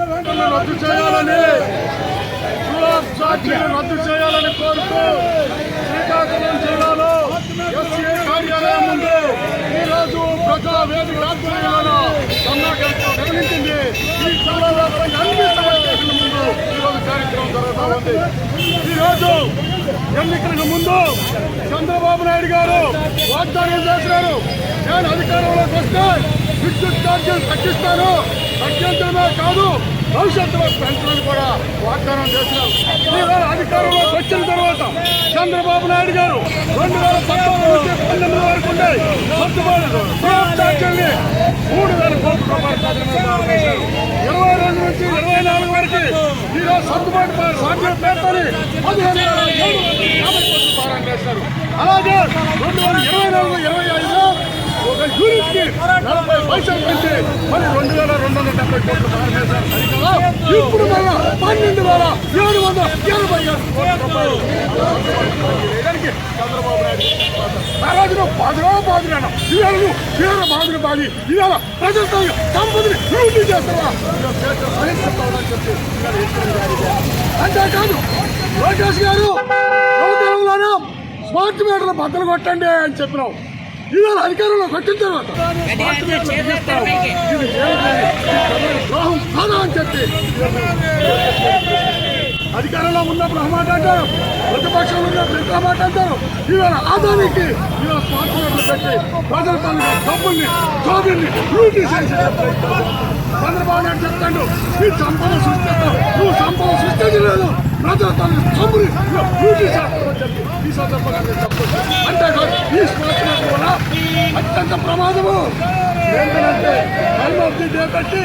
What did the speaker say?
రద్దు చేయాలని రద్దు చేయాలని కోరుతూ శ్రీకాకుళం జిల్లాలో ఎస్సీ కార్యాలయం ముందు ఈరోజు ప్రజా వేదిక ఆధ్వర్యంలో ఈ జిల్లాలో అన్ని ముందు ఈరోజు కార్యక్రమం జరుగుతూ ఉంది. ఈరోజు ఎన్నికలకు ముందు చంద్రబాబు నాయుడు గారు వాగ్దానం చేశారు. నేను అధికారంలోకి వస్తే విద్యుత్ ఛార్జీలు తగ్గిస్తాను. తగ్గించడమే కాదు భవిష్యత్తులో పెంచడానికి కూడా వాగ్దానం చేసినారు ఈవేళ అధికారంలోకి వచ్చిన తర్వాత చంద్రబాబు నాయుడు గారు రెండు వేల పద్నాలుగు నుంచి పంతొమ్మిది వరకు ఉండే సర్దుబాటు మూడు వేల కోట్ల రూపాయలు ఇరవై రెండు నుంచి ఇరవై నాలుగు వరకు ఈరోజు సర్దుబాటు సాధ్యం పేర్కొని పదిహేను వేల ఏడు వందల యాభై కోట్ల భారం వేశారు. అలాగే రెండు వేల ఇరవై నాలుగు ఇరవై ఒక యూనిట్ నలభై పైసలు పెంచి మరి రెండు వేల రెండు వందల డెబ్బై కోట్లు భారం సరిగ్గా ఇప్పుడు మళ్ళా పన్నెండు వేల ఏడు వందల ఎనభై ఏడు రూపాయలు. చంద్రబాబు నాయుడు ఆ రోజున బాధలో బాధలేను ఇవాళ నువ్వు తీవ్ర బాధలు ఇవాళ సంపదని చేస్తావా? చెప్పి అంతేకాదు లోకేష్ గారు స్మార్ట్ మీటర్ బద్దలు కొట్టండి అని చెప్పినావు. ఇవాళ అధికారంలోకి వచ్చిన తర్వాత కాదా అని చెప్పి. అధికారంలో ఉన్నప్పుడు మాట అంటారు. ప్రతిపక్షంలో ఉన్నప్పుడు ఇంకో మాట అంటారు. ఇవాళ ఆదానికి ఇవాళ స్మార్ట్ మీటర్లు పెట్టి ప్రజల తాలూకా డబ్బుల్ని జోబుల్ని లూటీ చేసి చంద్రబాబు నాయుడు చెప్తాడు. ఈ సంపద సృష్టిస్తావు నువ్వు సంపద సృష్టించలేదు ప్రజల తాలూకా ఈ సందర్భంగా అంతేకాదు ఈ స్మార్ట్ వల్ల అత్యంత ప్రమాదము. ఏంటంటే టైం ఆఫ్ ది డే పెట్టి